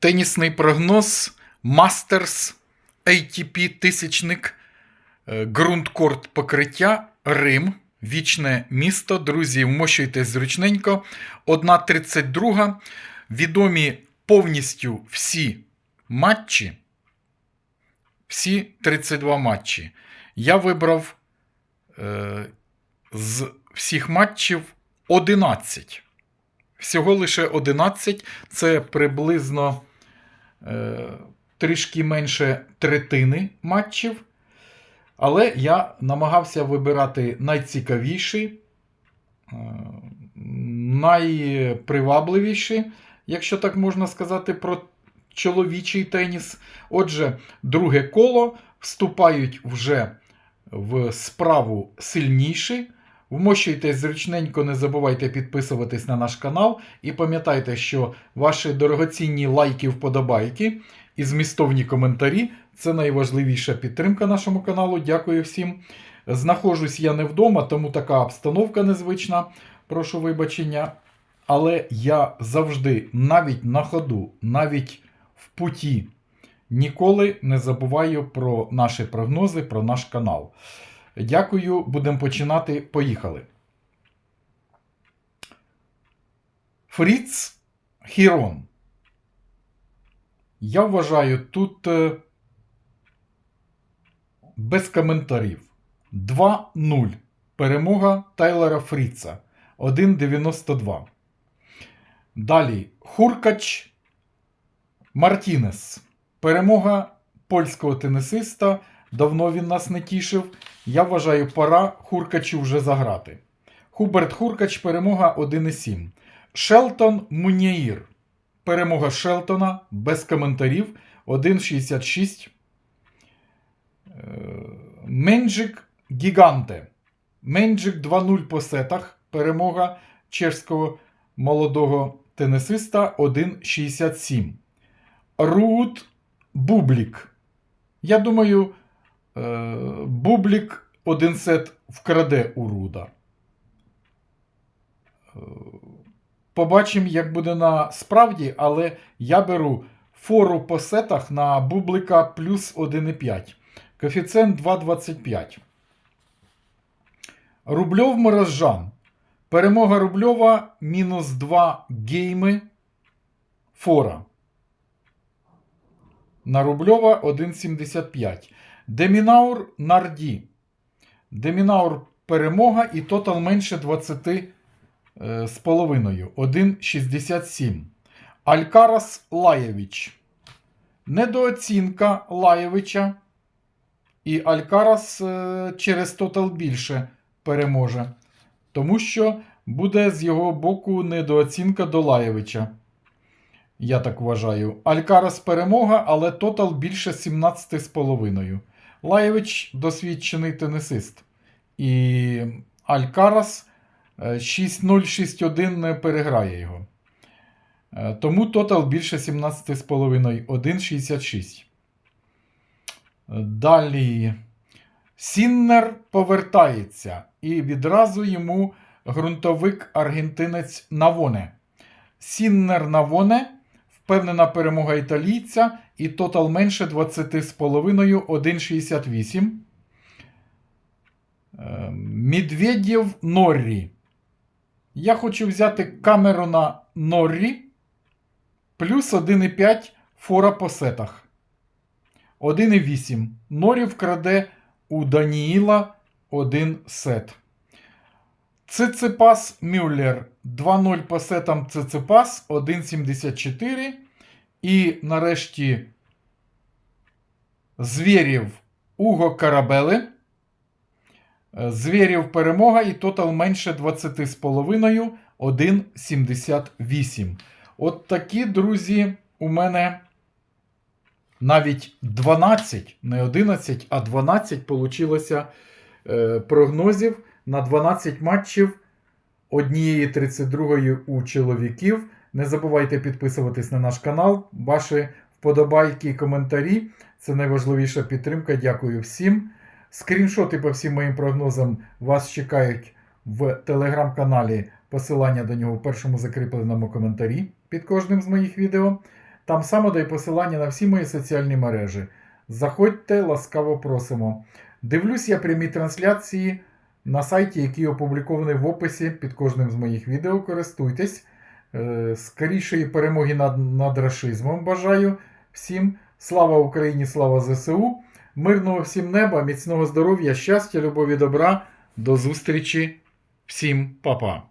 Тенісний прогноз Masters ATP тисячник е, покриття Рим. Вічне місто. Друзі, вмощуйтесь зручненько. 1.32. Відомі повністю всі матчі. Всі 32 матчі. Я вибрав е, з всіх матчів 11. Всього лише 11. Це приблизно трішки менше третини матчів. Але я намагався вибирати найцікавіші, е, найпривабливіші, якщо так можна сказати, про чоловічий теніс. Отже, друге коло вступають вже в справу сильніші. Вмощуйтесь зручненько, не забувайте підписуватись на наш канал. І пам'ятайте, що ваші дорогоцінні лайки, вподобайки і змістовні коментарі це найважливіша підтримка нашому каналу. Дякую всім. Знаходжусь я не вдома, тому така обстановка незвична. Прошу вибачення. Але я завжди, навіть на ходу, навіть в путі, ніколи не забуваю про наші прогнози, про наш канал. Дякую, будемо починати. Поїхали. Фріц Хірон. Я вважаю, тут е, без коментарів. 2-0. Перемога Тайлера Фріца. 1,92. Далі Хуркач Мартінес. Перемога польського тенісиста. Давно він нас не тішив. Я вважаю, пора Хуркачу вже заграти. Хуберт Хуркач, перемога 1,7. Шелтон Муніїр. Перемога Шелтона без коментарів 1,66. Е, Менджик Гіганте. Менджик 2-0 по сетах. Перемога чешського молодого тенісиста 1,67. Рут Бублік. Я думаю, Бублік один сет вкраде у Руда. Е, Побачимо, як буде на справді, але я беру фору по сетах на Бублика плюс 1,5. Коефіцієнт 2,25. Рубльов Морозжан. Перемога Рубльова мінус 2 гейми фора. На Рубльова 1,75. Демінаур Нарді. Демінаур перемога і тотал менше 20 е, з половиною. 1,67. Алькарас Лаєвич. Недооцінка Лаєвича. І Алькарас е, через тотал більше переможе. Тому що буде з його боку недооцінка до Лаєвича. Я так вважаю. Алькарас перемога, але тотал більше 17,5. Лаєвич досвідчений тенісист. І Алькарас 6-0-6-1 не переграє його. Е, Тому тотал більше 17,5. 1,66. Далі. Сіннер повертається. І відразу йому ґрунтовик аргентинець Навоне. Сіннер Навоне. Впевнена перемога італійця. І тотал менше 20,5 1,68. Е, Медведєв Норрі. Я хочу взяти камеру на Норрі. Плюс 1,5 фора по сетах. 1,8. Норрі вкраде у Даніїла один сет. Циципас Мюллер 2-0 по сетам Циципас 1,74. І нарешті Звєрів Уго Карабели. Звєрів перемога і тотал менше 20,5 1,78. От такі, друзі, у мене навіть 12, не 11, а 12 получилося е, прогнозів на 12 матчів однієї 32 у чоловіків. Не забувайте підписуватись на наш канал. Ваші вподобайки і коментарі. Це найважливіша підтримка. Дякую всім. Скріншоти по всім моїм прогнозам вас чекають в телеграм-каналі. Посилання до нього в першому закріпленому коментарі під кожним з моїх відео. Там само дай посилання на всі мої соціальні мережі. Заходьте, ласкаво просимо. Дивлюсь я прямі трансляції на сайті, який опублікований в описі під кожним з моїх відео. Користуйтесь. Е, Скорішої перемоги над, над рашизмом бажаю всім. Слава Україні, слава ЗСУ. Мирного всім неба, міцного здоров'я, щастя, любові, добра. До зустрічі. Всім па-па.